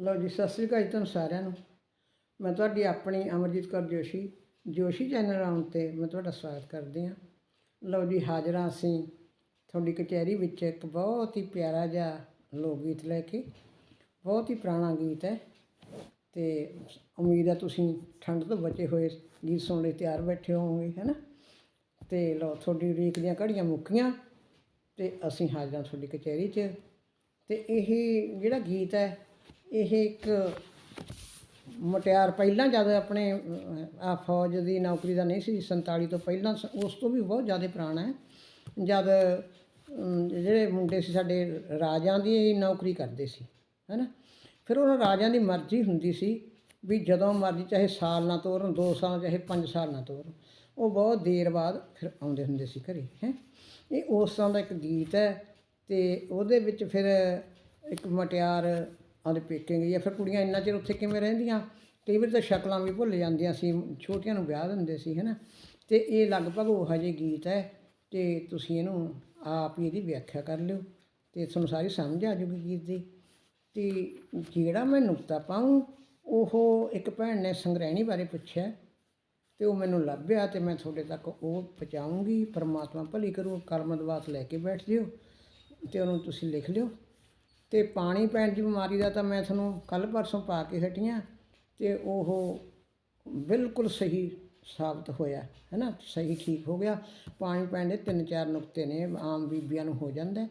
ਲਓ ਜੀ, ਸਤਿ ਸ੍ਰੀ ਅਕਾਲ ਜੀ ਤੁਹਾਨੂੰ ਸਾਰਿਆਂ ਨੂੰ। ਮੈਂ ਤੁਹਾਡੀ ਆਪਣੀ ਅਮਰਜੀਤ ਕੌਰ ਜੋਸ਼ੀ ਜੋਸ਼ੀ ਚੈਨਲ ਆਉਣ ਤੇ ਮੈਂ ਤੁਹਾਡਾ ਸਵਾਗਤ ਕਰਦੀ ਹਾਂ। ਲਓ ਜੀ, ਹਾਜ਼ਰਾਂ ਅਸੀਂ ਤੁਹਾਡੀ ਕਚਹਿਰੀ ਵਿੱਚ ਇੱਕ ਬਹੁਤ ਹੀ ਪਿਆਰਾ ਜਿਹਾ ਲੋਕ ਗੀਤ ਲੈ ਕੇ। ਬਹੁਤ ਹੀ ਪੁਰਾਣਾ ਗੀਤ ਹੈ ਤੇ ਉਮੀਦ ਹੈ ਤੁਸੀਂ ਠੰਡ ਤੋਂ ਬਚੇ ਹੋਏ ਗੀਤ ਸੁਣਨ ਲਈ ਤਿਆਰ ਬੈਠੇ ਹੋਵੋਗੇ, ਹੈ ਨਾ? ਤੇ ਲਓ, ਤੁਹਾਡੀ ਰੀਕ ਦੀਆਂ ਘੜੀਆਂ ਮੁੱਕੀਆਂ ਤੇ ਅਸੀਂ ਹਾਜ਼ਰਾਂ ਤੁਹਾਡੀ ਕਚਹਿਰੀ 'ਚ। ਤੇ ਇਹ ਜਿਹੜਾ ਗੀਤ ਹੈ ਇਹ ਇੱਕ ਮੁਟਿਆਰ ਪਹਿਲਾਂ ਜਦ ਆਪਣੇ ਆ ਫੌਜ ਦੀ ਨੌਕਰੀ ਦਾ ਨਹੀਂ ਸੀ 47 ਤੋਂ ਪਹਿਲਾਂ ਸ- ਉਸ ਤੋਂ ਵੀ ਬਹੁਤ ਜ਼ਿਆਦਾ ਪੁਰਾਣਾ ਹੈ। ਜਦ ਜਿਹੜੇ ਮੁੰਡੇ ਸੀ ਸਾਡੇ ਰਾਜਾਂ ਦੀ ਨੌਕਰੀ ਕਰਦੇ ਸੀ, ਹੈਨਾ? ਫਿਰ ਉਹਨਾਂ ਰਾਜਾਂ ਦੀ ਮਰਜ਼ੀ ਹੁੰਦੀ ਸੀ ਵੀ ਜਦੋਂ ਮਰਜ਼ੀ, ਚਾਹੇ ਸਾਲ ਨਾ ਤੋਰਨ 2 ਸਾਲ, ਚਾਹੇ 5 ਸਾਲ ਨਾ ਤੋਰਨ, ਉਹ ਬਹੁਤ ਦੇਰ ਬਾਅਦ ਫਿਰ ਆਉਂਦੇ ਹੁੰਦੇ ਸੀ ਘਰੇ, ਹੈ? ਇਹ ਉਸ ਤਰ੍ਹਾਂ ਦਾ ਇੱਕ ਗੀਤ ਹੈ ਤੇ ਉਹਦੇ ਵਿੱਚ ਫਿਰ ਇੱਕ ਮਟਿਆਰ ਆਦੇ ਪੇਕੇ ਗਈ ਆ ਫਿਰ ਕੁੜੀਆਂ ਇੰਨਾ ਚਿਰ ਉੱਥੇ ਕਿਵੇਂ ਰਹਿੰਦੀਆਂ? ਕਈ ਵਾਰ ਤਾਂ ਸ਼ਕਲਾਂ ਵੀ ਭੁੱਲ ਜਾਂਦੀਆਂ ਸੀ, ਛੋਟੀਆਂ ਨੂੰ ਵਿਆਹ ਦਿੰਦੇ ਸੀ, ਹੈਨਾ? ਤੇ ਇਹ ਲਗਭਗ ਉਹ ਜਿਹੇ ਗੀਤ ਹੈ ਤੇ ਤੁਸੀਂ ਇਹਨੂੰ ਆਪ ਹੀ ਇਹਦੀ ਵਿਆਖਿਆ ਕਰ ਲਿਓ ਤੇ ਤੁਹਾਨੂੰ ਸਾਰੀ ਸਮਝ ਆ ਜੂਗੀ ਗੀਤ ਦੀ। ਤੇ ਜਿਹੜਾ ਮੈਂ ਨੁਕਤਾ ਪਾਉਂ ਉਹ ਇੱਕ ਭੈਣ ਨੇ ਸੰਗ੍ਰਹਿਣੀ ਬਾਰੇ ਪੁੱਛਿਆ ਤੇ ਉਹ ਮੈਨੂੰ ਲੱਭਿਆ ਤੇ ਮੈਂ ਤੁਹਾਡੇ ਤੱਕ ਉਹ ਪਹੁੰਚਾਊਂਗੀ, ਪਰਮਾਤਮਾ ਭਲੀ ਕਰੂ, ਕਰਮਦਵਾਸ ਲੈ ਕੇ ਬੈਠ ਜਿਓ ਤੇ ਉਹਨੂੰ ਤੁਸੀਂ ਲਿਖ ਲਿਓ। ਤੇ ਪਾਣੀ ਪੈਣ ਦੀ ਬਿਮਾਰੀ ਦਾ ਤਾਂ ਮੈਂ ਤੁਹਾਨੂੰ ਕੱਲ ਪਰਸੋਂ ਪਾ ਕੇ ਹਟੀਆਂ ਤੇ ਉਹ ਬਿਲਕੁਲ ਸਹੀ ਸਾਬਤ ਹੋਇਆ, ਹੈ ਨਾ? ਸਹੀ ਠੀਕ ਹੋ ਗਿਆ। ਪਾਣੀ ਪੈਣ ਦੇ ਤਿੰਨ ਚਾਰ ਨੁਕਤੇ ਨੇ, ਆਮ ਬੀਬੀਆਂ ਨੂੰ ਹੋ ਜਾਂਦਾ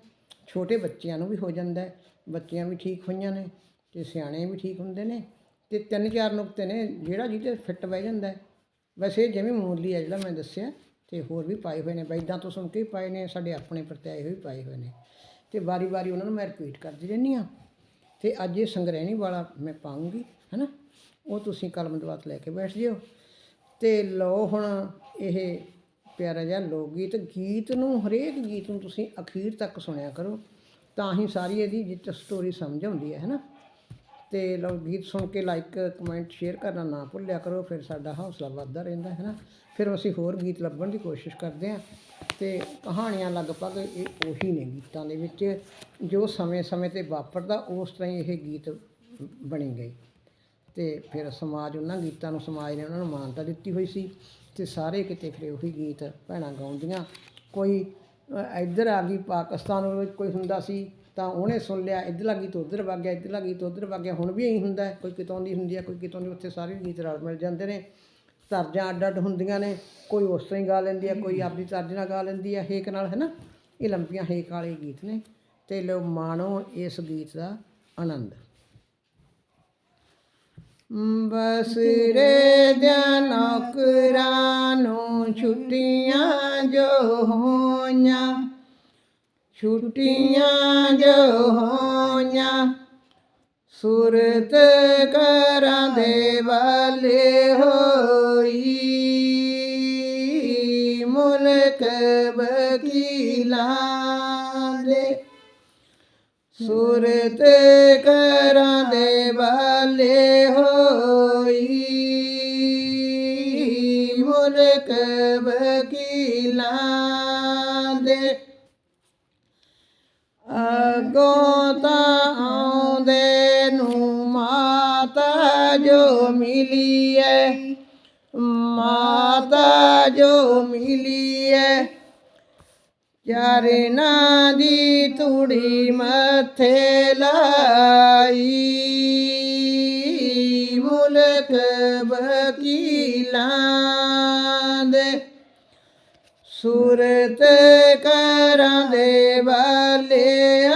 ਛੋਟੇ ਬੱਚਿਆਂ ਨੂੰ ਵੀ ਹੋ ਜਾਂਦਾ ਬੱਚਿਆਂ ਵੀ ਠੀਕ ਹੋਈਆਂ ਨੇ ਤੇ ਸਿਆਣੇ ਵੀ ਠੀਕ ਹੁੰਦੇ ਨੇ ਤੇ ਤਿੰਨ ਚਾਰ ਨੁਕਤੇ ਨੇ ਜਿਹੜਾ ਜਿਹਦੇ ਫਿੱਟ ਬਹਿ ਜਾਂਦਾ ਹੈ। ਵੈਸੇ ਇਹ ਜਿਵੇਂ ਮੂਲੀ ਹੈ ਜਿਹੜਾ ਮੈਂ ਦੱਸਿਆ ਤੇ ਹੋਰ ਵੀ ਪਾਏ ਹੋਏ ਨੇ ਬੈਦਾਂ ਤੋਂ ਸੁਣ ਕੇ ਵੀ ਪਾਏ ਨੇ, ਸਾਡੇ ਆਪਣੇ ਪ੍ਰਤਿਆਏ ਹੋਏ ਵੀ ਪਾਏ ਹੋਏ ਨੇ। ਤੇ ਵਾਰੀ-ਵਾਰੀ ਉਹਨਾਂ ਨੂੰ ਮੈਂ ਰਿਪੀਟ ਕਰਦੀ ਰਹਿੰਦੀ ਹਾਂ। ਤੇ ਅੱਜ ਇਹ ਸੰਗ੍ਰਹਿਣੀ ਵਾਲਾ ਮੈਂ ਪਾਉਂਗੀ, ਹੈਨਾ? ਉਹ ਤੁਸੀਂ ਕਲਮ ਦਵਾਤ ਲੈ ਕੇ ਬੈਠ ਜਿਓ। ਤੇ ਲਓ ਹੁਣ ਇਹ ਪਿਆਰਾ ਜਿਹਾ ਲੋਕ ਗੀਤ ਗੀਤ ਨੂੰ, ਹਰੇਕ ਗੀਤ ਨੂੰ ਤੁਸੀਂ ਅਖੀਰ ਤੱਕ ਸੁਣਿਆ ਕਰੋ। ਤਾਂ ਹੀ ਸਾਰੀ ਇਹਦੀ ਜਿੱਤ ਸਟੋਰੀ ਸਮਝ ਆਉਂਦੀ ਹੈ, ਹੈਨਾ? ਤੇ ਲਓ ਗੀਤ ਸੁਣ ਕੇ ਲਾਈਕ ਕਮੈਂਟ ਸ਼ੇਅਰ ਕਰਨਾ ਨਾ ਭੁੱਲਿਆ ਕਰੋ, ਫਿਰ ਸਾਡਾ ਹੌਸਲਾ ਵੱਧਦਾ ਰਹਿੰਦਾ ਹੈ ਨਾ। ਫਿਰ ਅਸੀਂ ਹੋਰ ਗੀਤ ਲੱਭਣ ਦੀ ਕੋਸ਼ਿਸ਼ ਕਰਦੇ ਹਾਂ ਤੇ ਕਹਾਣੀਆਂ ਲਗਭਗ ਇਹ ਉਹੀ ਨੇ ਗੀਤਾਂ ਦੇ ਵਿੱਚ, ਜੋ ਸਮੇਂ-ਸਮੇਂ ਤੇ ਵਾਪਰਦਾ, ਉਸ ਤਰ੍ਹਾਂ ਹੀ ਇਹ ਗੀਤ ਬਣੀ ਗਏ। ਤੇ ਫਿਰ ਸਮਾਜ, ਉਹਨਾਂ ਗੀਤਾਂ ਨੂੰ ਸਮਾਜ ਨੇ ਉਹਨਾਂ ਨੂੰ ਮਾਨਤਾ ਦਿੱਤੀ ਹੋਈ ਸੀ ਤੇ ਸਾਰੇ ਕਿਤੇ ਫਿਰ ਉਹੀ ਗੀਤ ਭੈਣਾਂ ਗਾਉਂਦੀਆਂ। ਕੋਈ ਇੱਧਰ ਆ ਗਈ ਪਾਕਿਸਤਾਨ ਵਿੱਚ ਕੋਈ ਹੁੰਦਾ ਸੀ ਤਾਂ ਉਹਨੇ ਸੁਣ ਲਿਆ ਇੱਧਰਲਾ ਗੀਤ ਉੱਧਰ ਵਗ ਗਿਆ ਇੱਧਰਲਾ ਗੀਤ ਉੱਧਰ ਵਗ ਗਿਆ। ਹੁਣ ਵੀ ਇਹੀ ਹੁੰਦਾ ਕੋਈ ਕਿਤੋਂ ਦੀ ਹੁੰਦੀ ਹੈ, ਕੋਈ ਕਿਤੋਂ ਦੀ, ਉੱਥੇ ਸਾਰੇ ਗੀਤ ਰਲ ਮਿਲ ਜਾਂਦੇ ਨੇ। ਤਰਜਾਂ ਅੱਡ ਅੱਡ ਹੁੰਦੀਆਂ ਨੇ, ਕੋਈ ਉਸ ਤਰ੍ਹਾਂ ਹੀ ਗਾ ਲੈਂਦੀ ਹੈ, ਕੋਈ ਆਪਦੀ ਤਰਜ ਨਾਲ ਗਾ ਲੈਂਦੀ ਹੈ, ਹੇਕ ਨਾਲ ਹੈ ਨਾ ਇਹ ਲੰਬੀਆਂ ਹੇਕ ਵਾਲੇ ਗੀਤ ਨੇ ਤੇ ਲੋ ਮਾਣੋ ਇਸ ਗੀਤ ਦਾ ਆਨੰਦ। ਬਸਰੇ ਦਿਆਂ ਨੌਕਰਾਂ ਨੂੰ ਛੁੱਟੀਆਂ ਜੋ ਹੋਈਆਂ ਛੁੱਟੀਆਂ ਜੋ ਹੋਈਆਂ, ਸੁਰਤ ਕਰਾਂ ਦੇ ਵਾਲੇ ਹੋਈ। ਮੁਲਕ ਵਕੀਲਾਂ ਦੇ ਸੁਰਤ ਕਰਾਂ ਦੇ ਵਾਲੇ ਹੋਈ। ਮੁਲਕ ਵਕੀਲਾਂ ਤਾਂ ਆਉਂਦੇ ਨੂੰ ਮਾਤਾ ਜੋ ਮਿਲੀ ਐ ਮਾਤਾ ਜੋ ਮਿਲੀ ਐ ਚਰਨਾਂ ਦੀ ਧੂੜੀ ਮੱਥੇ ਲਾਈ। ਮੁਲਕ ਵਕੀਲਾਂ ਦੇ ਸੂਰਤ ਕਰਾਂ ਦੇ ਵਾਲੇ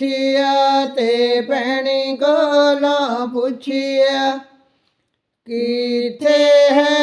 ਪੁੱਛਿਆ ਤੇ ਭੈਣੀ ਕੋਲੋਂ ਪੁੱਛਿਆ ਕਿਥੇ ਹੈ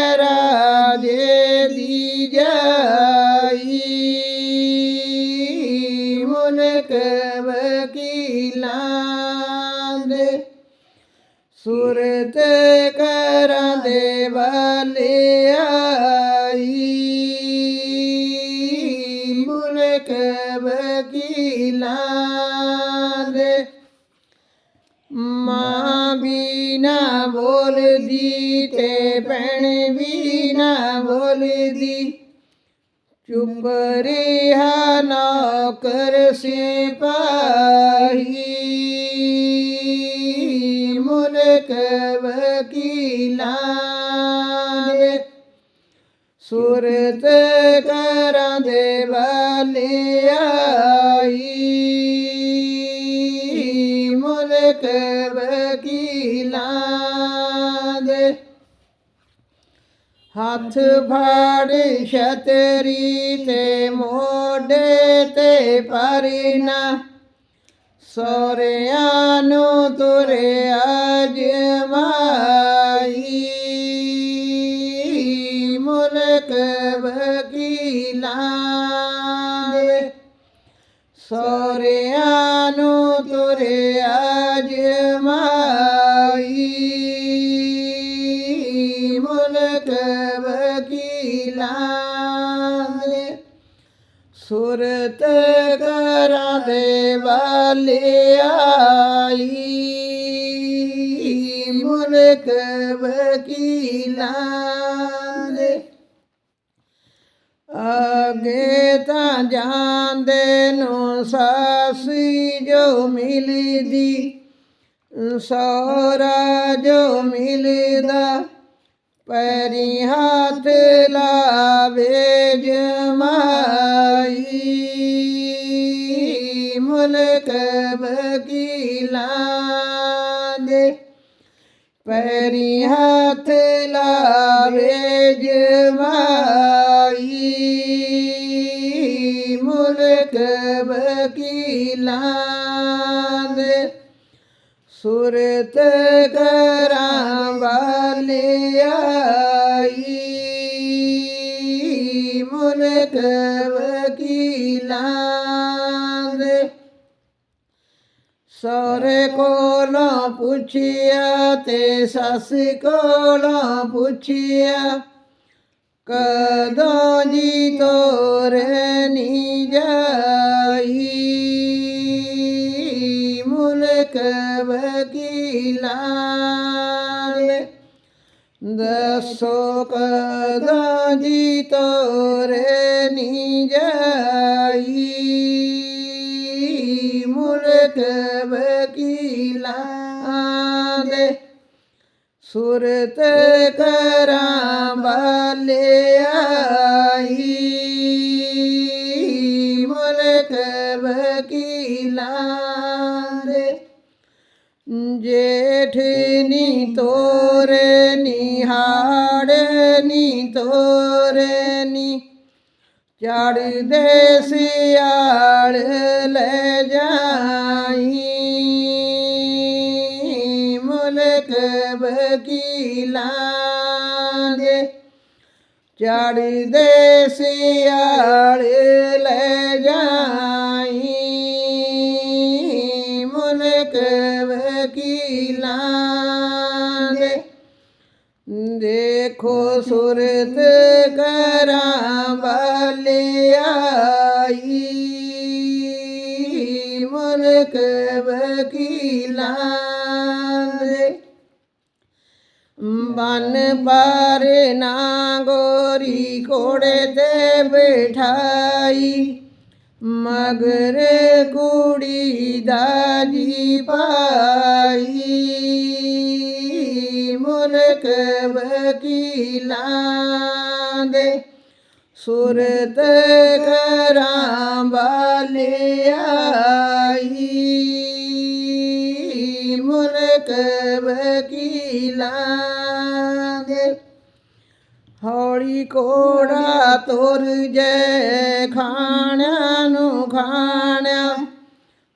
ਮਾਂ ਵੀ ਨਾ ਬੋਲਦੀ ਤੇ ਭੈਣ ਵੀ ਨਾ ਬੋਲਦੀ। ਚੁੱਪ ਰਿਹਾ ਨੌਕਰ ਸਿਪਾਹੀ। ਮੁਲਕ ਵਕੀਲਾਂ ਦੇ ਸੁਰਤ ਕਰਾਂ ਦੇ ਵਾਲੇ ਹੱਥ ਫਾੜ ਛਤਰੀ ਤੇ ਮੋਢੇ ਤੇ ਪਰਨਾ ਸੋਰਿਆਂ ਨੂੰ ਤੁਰਿਆ ਜਮਾਈ ਮੁਲਕ ਵਕੀਲਾਂ ਦੇ ਸੋਰਿਆਂ ਨੂੰ ਸੁਰਤ ਕਰਾਂ ਦੇ ਵਾਲੇ ਆਈ ਮੁਲਕ ਵਕੀਲਾਂ ਦੇ। ਅੱਗੇ ਤਾਂ ਜਾਂਦੇ ਨੂੰ ਸਾਸੀ ਜੋ ਮਿਲਦੀ ਸੋਰਾ ਜੋ ਮਿਲਦਾ, ਪੈਰੀ ਹੱਥ ਲਾਵੇ ਜਮਾਈ। ਮੁਲਕ ਵਕੀਲਾਂ ਦੇ ਪੈਰੀ ਹੱਥ ਲਾਵੇ ਜਮਾਈ ਮੁਲਕ ਵਕੀਲਾਂ ਦੇ ਸੁਰਤ ਕਰਾਂ ਵਾਲੇ ਆਈ। ਮੁਲਕ ਵਕੀਲਾਂ ਦੇ ਸੋਰੇ ਕੋਲੋਂ ਪੁੱਛਿਆ ਤੇ ਸੱਸ ਕੋਲੋਂ ਪੁੱਛਿਆ ਕਦੋਂ ਜੀ ਤੋਰੇ ਨੀ ਜਾਈ ਮੁਲਕ ਵਕੀਲਾਂ ਦੇ। ਦੱਸੋ ਕਦੋਂ ਜੀ ਤੋਰੇ ਨੀ ਜਾਈ ਮੁਲਕ ਵਕੀਲਾਂ ਦੇ ਸੁਰਤ ਕਰਾਂ ਵਾਲੇ ਆਈ ਮੁਲਕ ਵਕੀਲਾਂ ਦੇ ਜੇਠ ਨੀ ਤੋਰੇ ਨਿਹਾੜ ਨੀ ਤੋਰੇ, ਨੀ ਚੜਦੇ ਸਿਆਲ ਲੈ ਜਾ ਵਕੀਲਾਂ ਦੇ ਚੜਦੇ ਸਿਆਲ ਲੈ ਜਾਈ। ਮੁਲਕ ਵਕੀਲਾਂ ਦੇ ਦੇਖੋ ਸੁਰਤ ਕਰਾਂ ਵਾਲੇ ਆਈ ਮੁਲਕ ਵਕੀਲਾਂ ਦੇ ਬਨ ਪਰ ਨਾ ਗੋਰੀ ਕੋੜੇ ਤੇ ਬਿਠਾਈ ਮਗਰ ਕੁੜੀ ਦਾ ਜੀ ਪਾਈ ਮੁਲਕ ਵਕੀਲਾਂ ਦੇ ਸੁਰਤ ਕਰਾਂ ਵਾਲੇ ਆਈ ਮੁਲਕ ਹੌਲੀ ਕੋੜਾ ਤੁਰ ਜੈ ਖਾਣਿਆਂ ਨੂੰ ਖਾਣਿਆ।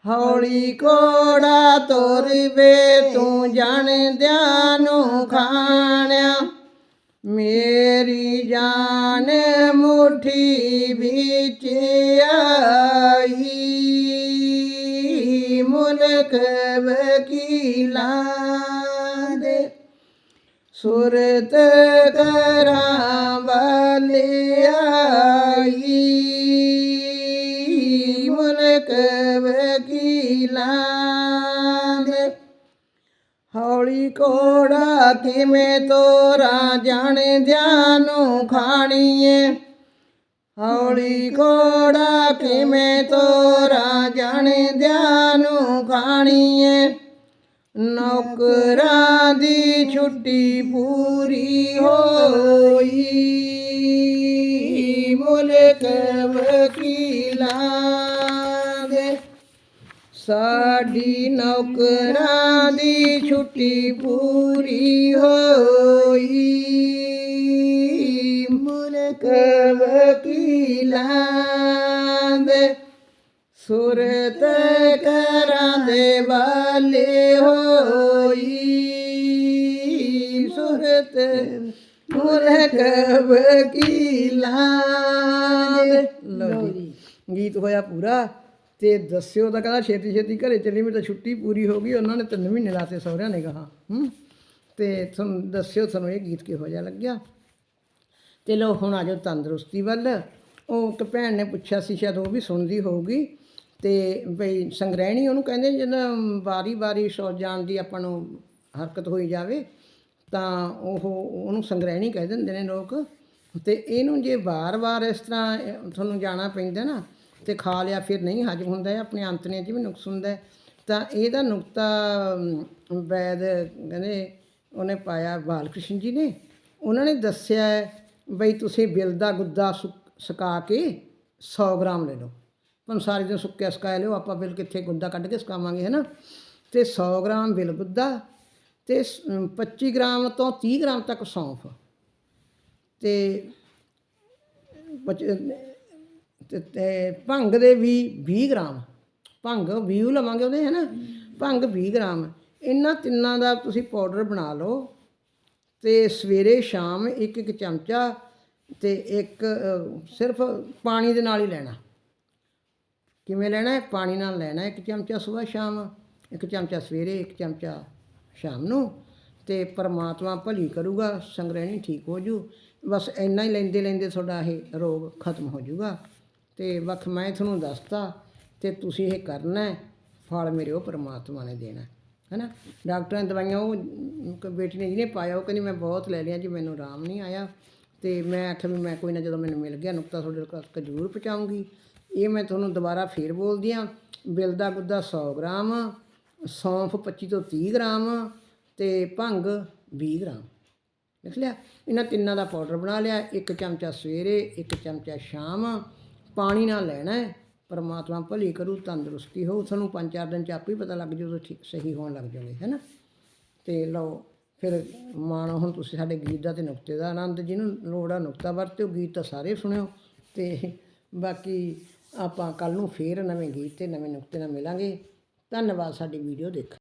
ਹੌਲੀ ਕੋੜਾ ਤੁਰ ਵੇ ਤੂੰ ਜਾਣਦਿਆਂ ਨੂੰ ਖਾਣਿਆ। ਮੇਰੀ ਜਾਨ ਮੁਠੀ ਵਿੱਚ ਆਈ। ਮੁਲਕ ਵਕੀਲਾਂ ਸੁਰਤ ਕਰਾਂ ਵਾਲੇ ਆਈ ਮੁਲਕ ਵਕੀਲਾਂ ਦੇ ਹੌਲੀ ਕੋੜਾ ਕਿਵੇਂ ਤੋਰਾ ਜਾਣਦਿਆਂ ਨੂੰ ਖਾਣੀਏ ਹੌਲੀ ਕੋੜਾ ਕਿਵੇਂ ਤੋਰਾ ਜਾਣਦਿਆਂ ਨੂੰ ਖਾਣੀਏ ਨੌਕਰਾਂ ਦੀ ਛੁੱਟੀ ਪੂਰੀ ਹੋਈ। ਮੁਲਕ ਵਕੀਲਾਂ ਦੇ ਸਾਡੀ ਨੌਕਰਾਂ ਦੀ ਛੁੱਟੀ ਪੂਰੀ ਹੋਈ। ਮੁਲਕ ਵਕੀਲਾਂ ਸੁਰਤ ਕਰਾਂ ਦੇ ਵਾਲੇ ਹੋਈ। ਸੁਰਤ ਮੁਲਕ ਵਕੀਲਾਂ ਲਓ ਜੀ ਗੀਤ ਹੋਇਆ ਪੂਰਾ ਤੇ ਦੱਸਿਓ ਤਾਂ ਕਹਿੰਦਾ ਛੇਤੀ ਛੇਤੀ ਘਰੇ ਚੱਲੀ ਮੇਰੀ ਤਾਂ ਛੁੱਟੀ ਪੂਰੀ ਹੋ ਗਈ ਉਹਨਾਂ ਨੇ ਤਿੰਨ ਮਹੀਨੇ ਲਾਤੇ ਸਹੁਰਿਆਂ ਨੇ ਕਹਾ ਹੂੰ। ਤੇ ਤੁਹਾਨੂੰ ਦੱਸਿਓ ਤੁਹਾਨੂੰ ਇਹ ਗੀਤ ਕਿਹੋ ਜਿਹਾ ਲੱਗਿਆ। ਤੇ ਲੋ ਹੁਣ ਆ ਜਾਓ ਤੰਦਰੁਸਤੀ ਵੱਲ। ਉਹ ਇੱਕ ਭੈਣ ਨੇ ਪੁੱਛਿਆ ਸੀ ਸ਼ਾਇਦ ਉਹ ਵੀ ਸੁਣਦੀ ਹੋਊਗੀ। ਤੇ ਬਈ ਸੰਗ੍ਰਹਿਣੀ ਉਹਨੂੰ ਕਹਿੰਦੇ ਜਦੋਂ ਵਾਰੀ ਵਾਰੀ ਸੌ ਜਾਣ ਦੀ ਆਪਾਂ ਨੂੰ ਹਰਕਤ ਹੋਈ ਜਾਵੇ, ਤਾਂ ਉਹ ਉਹਨੂੰ ਸੰਗ੍ਰਹਿਣੀ ਕਹਿ ਦਿੰਦੇ ਨੇ ਲੋਕ। ਤੇ ਇਹਨੂੰ ਜੇ ਵਾਰ-ਵਾਰ ਇਸ ਤਰ੍ਹਾਂ ਤੁਹਾਨੂੰ ਜਾਣਾ ਪੈਂਦਾ ਨਾ, ਤੇ ਖਾ ਲਿਆ ਫਿਰ ਨਹੀਂ ਹਜਮ ਹੁੰਦਾ ਆਪਣੇ ਅੰਤਨੇ 'ਚ ਵੀ ਨੁਕਸ ਹੁੰਦਾ ਤਾਂ ਇਹਦਾ ਨੁਕਤਾ ਵੈਦ ਕਹਿੰਦੇ ਉਹਨੇ ਪਾਇਆ ਬਾਲ ਕ੍ਰਿਸ਼ਨ ਜੀ ਨੇ। ਉਹਨਾਂ ਨੇ ਦੱਸਿਆ ਬਈ ਤੁਸੀਂ ਬਿਲ ਦਾ ਗੁੱਦਾ ਸੁਕ- ਸੁਕਾ ਕੇ 100 ਗ੍ਰਾਮ ਲੈ ਲਓ। ਤੁਹਾਨੂੰ ਸਾਰੇ ਦਿਨ ਸੁੱਕਿਆ ਸੁਕਾਇਆ ਲਿਓ, ਆਪਾਂ ਬਿਲ ਕਿੱਥੇ ਗੁੱਦਾ ਕੱਢ ਕੇ ਸੁਕਾਵਾਂਗੇ ਹੈ ਨਾ ਤੇ 100 ਗ੍ਰਾਮ ਬਿਲ ਗੁੱਦਾ ਤੇ ਸ- ਅਮ 25 ਗ੍ਰਾਮ ਤੋਂ 30 ਗ੍ਰਾਮ ਤੱਕ ਸੌਂਫ। ਤੇ ਪਚ- ਤੇ ਭੰਗ ਦੇ ਵੀ 20 ਗ੍ਰਾਮ, ਭੰਗ 20 ਲਵਾਂਗੇ ਉਹਦੇ ਹੈ ਨਾ ਭੰਗ 20 ਗ੍ਰਾਮ। ਇਹਨਾਂ ਤਿੰਨਾਂ ਦਾ ਤੁਸੀਂ ਪਾਊਡਰ ਬਣਾ ਲਓ ਤੇ ਸਵੇਰੇ ਸ਼ਾਮ ਇੱਕ ਇੱਕ ਚਮਚਾ ਤੇ ਇੱਕ ਸਿਰਫ ਪਾਣੀ ਦੇ ਨਾਲ ਹੀ ਲੈਣਾ। ਕਿਵੇਂ ਲੈਣਾ ਹੈ? ਪਾਣੀ ਨਾਲ ਲੈਣਾ ਇੱਕ ਚਮਚਾ ਸਵੇਰ ਸ਼ਾਮ, ਇੱਕ ਚਮਚਾ ਸਵੇਰੇ, ਇੱਕ ਚਮਚਾ ਸ਼ਾਮ ਨੂੰ ਤੇ ਪਰਮਾਤਮਾ ਭਲੀ ਕਰੂਗਾ, ਸੰਗ੍ਰਹਿਣੀ ਠੀਕ ਹੋ ਜੂ। ਬਸ ਇੰਨਾ ਹੀ ਲੈਂਦੇ ਲੈਂਦੇ ਤੁਹਾਡਾ ਇਹ ਰੋਗ ਖਤਮ ਹੋ ਜੂਗਾ। ਤੇ ਵਕ ਮੈਂ ਤੁਹਾਨੂੰ ਦੱਸਤਾ ਤੇ ਤੁਸੀਂ ਇਹ ਕਰਨਾ ਹੈ, ਫਲ ਮੇਰੇ ਉਹ ਪਰਮਾਤਮਾ ਨੇ ਦੇਣਾ ਹੈ। ਨਾ ਡਾਕਟਰਾਂ ਨੇ ਦਵਾਈਆਂ ਉਹ ਬੇਟੀ ਨੇ ਜਿਹਨੇ ਪਾਇਆ, ਉਹ ਕਹਿੰਦੀ ਮੈਂ ਬਹੁਤ ਲੈ ਲਿਆ ਜੀ, ਮੈਨੂੰ ਆਰਾਮ ਨਹੀਂ ਆਇਆ। ਤੇ ਮੈਂ ਆਖਿਆ ਵੀ ਮੈਂ ਕੋਈ ਨਾ ਜਦੋਂ ਮੈਨੂੰ ਮਿਲ ਗਿਆ, ਨੁਕਤਾ ਤੁਹਾਡੇ ਤੱਕ ਜ਼ਰੂਰ ਪਹੁੰਚਾਊਂਗੀ ਇਹ ਮੈਂ ਤੁਹਾਨੂੰ ਦੁਬਾਰਾ ਫੇਰ ਬੋਲਦੀ ਹਾਂ। ਬਿਲ ਦਾ ਗੁੱਦਾ 100 ਗ੍ਰਾਮ, ਸੌਂਫ 25 ਤੋਂ 30 ਗ੍ਰਾਮ ਤੇ ਭੰਗ 20 ਗ੍ਰਾਮ। ਲਿਖ ਲਿਆ? ਇਹਨਾਂ ਤਿੰਨਾਂ ਦਾ ਪਾਊਡਰ ਬਣਾ ਲਿਆ। ਇੱਕ ਚਮਚਾ ਸਵੇਰੇ, ਇੱਕ ਚਮਚਾ ਸ਼ਾਮ। ਪਾਣੀ ਨਾਲ ਲੈਣਾ ਹੈ। ਪਰਮਾਤਮਾ ਭਲੀ ਕਰੂ, ਤੰਦਰੁਸਤੀ ਹੋ ਤੁਹਾਨੂੰ ਪੰਜ ਚਾਰ ਦਿਨ ਚ ਆਪੇ ਹੀ ਪਤਾ ਲੱਗ ਜਾਊ ਠੀਕ, ਸਹੀ ਹੋਣ ਲੱਗ ਜਾਵੇ ਹੈ ਨਾ? ਤੇ ਲਓ, ਫਿਰ ਮਾਣੋ, ਹੁਣ ਤੁਸੀਂ ਸਾਡੇ ਗੀਤ ਦਾ ਤੇ ਨੁਕਤੇ ਦਾ ਆਨੰਦ, ਜਿਹਨੂੰ ਲੋੜ ਆ ਨੁਕਤਾ ਵਰਤਿਓ, ਗੀਤ ਤਾਂ ਸਾਰੇ ਸੁਣਿਓ। ਤੇ ਬਾਕੀ ਆਪਾਂ ਕੱਲ ਨੂੰ ਫੇਰ ਨਵੇਂ ਗੀਤ ਤੇ ਨਵੇਂ ਨੁਕਤੇ ਨਾਲ ਮਿਲਾਂਗੇ। ਧੰਨਵਾਦ, ਸਾਡੀ ਵੀਡੀਓ ਦੇਖ